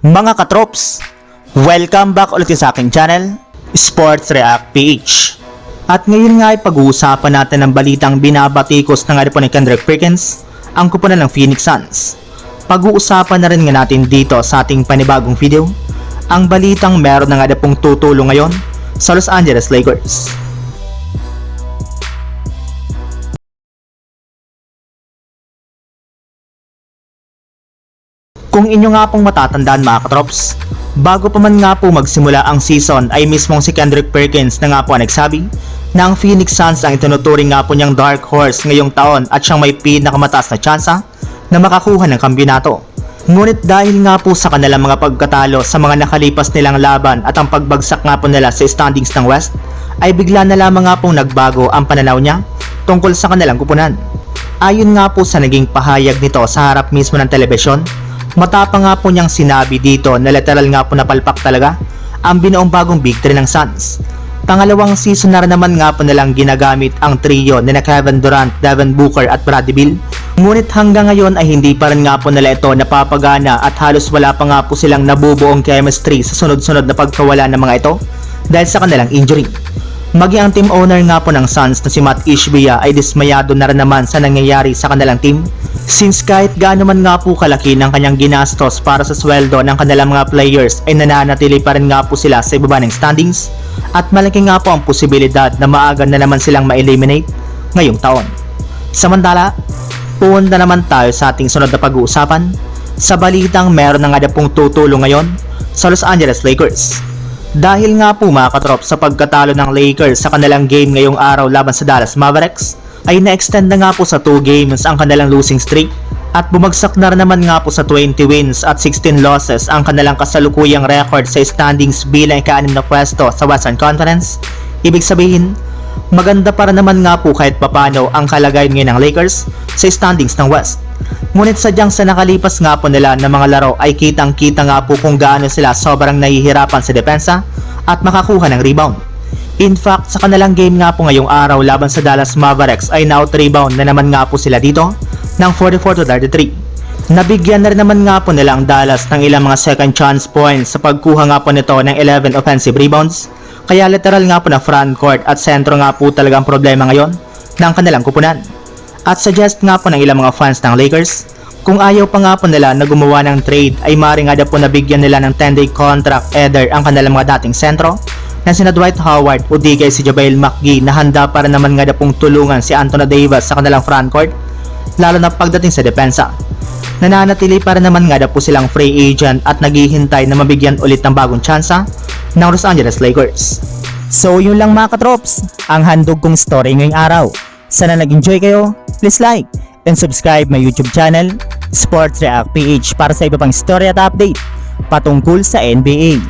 Mga katrops, welcome back ulit sa aking channel, Sports React PH. At ngayon nga ay pag-uusapan natin ang balitang binabatikos ng po ni Kendrick Perkins, ang kupunan ng Phoenix Suns. Pag-uusapan na rin nga natin dito sa ating panibagong video, ang balitang meron na nga pong tutulong ngayon sa Los Angeles Lakers. Kung inyo nga pong matatandaan mga katrops, bago pa man nga po magsimula ang season ay mismong si Kendrick Perkins na nga po ang nagsabi na ang Phoenix Suns ang itinuturing nga po niyang dark horse ngayong taon at siyang may pinakamataas na tsansa na makakuha ng kambyunato. Ngunit dahil nga po sa kanilang mga pagkatalo sa mga nakalipas nilang laban at ang pagbagsak nga po nila sa standings ng West, ay bigla na lamang nga pong nagbago ang pananaw niya tungkol sa kanilang kupunan. Ayon nga po sa naging pahayag nito sa harap mismo ng telebisyon, matapang nga po niyang sinabi dito na literal nga po napalpak talaga ang binuong bagong victory ng Suns. Pangalawang season na rin naman nga po nilang ginagamit ang trio ni na Kevin Durant, Devin Booker at Bradley Beal. Ngunit hanggang ngayon ay hindi pa rin nga po nila ito napapagana at halos wala pa nga po silang nabubuong chemistry sa sunod-sunod na pagkawala ng mga ito dahil sa kanilang injury. Maging ang team owner nga po ng Suns na si Matt Ishbia ay dismayado na rin naman sa nangyayari sa kanilang team since kahit gaano man nga po kalaki ng kanyang ginastos para sa sweldo ng kanilang mga players ay nananatili pa rin nga po sila sa ibaba ng standings at malaki nga po ang posibilidad na maaga na naman silang ma-eliminate ngayong taon. Samantala, punta naman tayo sa ating sunod na pag-uusapan sa balitang meron na nga na pong tutulong ngayon sa Los Angeles Lakers. Dahil nga po mga katrop sa pagkatalo ng Lakers sa kanilang game ngayong araw laban sa Dallas Mavericks, ay na-extend na nga po sa 2 games ang kanilang losing streak at bumagsak na naman nga po sa 20 wins at 16 losses ang kanilang kasalukuyang record sa standings bilang ika-anim na pwesto sa Western Conference. Ibig sabihin, maganda para naman nga po kahit papano ang kalagayan ngayon ng Lakers sa standings ng West. Ngunit sadyang sa nakalipas nga po nila ng mga laro ay kitang kita nga po kung gaano sila sobrang nahihirapan sa depensa at makakuha ng rebound. In fact, sa kanilang game nga po ngayong araw laban sa Dallas Mavericks ay na-out rebound na naman nga po sila dito ng 44 to 33. Nabigyan na rin naman nga po nila ang Dallas ng ilang mga second chance points sa pagkuha nga po nito ng 11 offensive rebounds. Kaya literal nga po na front court at sentro nga po talagang problema ngayon ng kanilang kupunan. At suggest nga po ng ilang mga fans ng Lakers, kung ayaw pa nga po nila na gumawa ng trade ay maaaring nga po nabigyan nila ng 10-day contract either ang kanilang mga dating sentro na sina Dwight Howard o di kay si Jabail McGee na handa para naman nga pong tulungan si Anthony Davis sa kanilang frontcourt lalo na pagdating sa depensa. Nananatili para naman nga po silang free agent at naghihintay na mabigyan ulit ng bagong tsansa ng Los Angeles Lakers. So yun lang mga katrops, ang handog kong story ngayong araw. Sana nag-enjoy kayo, please like and subscribe my YouTube channel, Sports React PH para sa iba pang story at update patungkol sa NBA.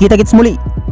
Kita-kits muli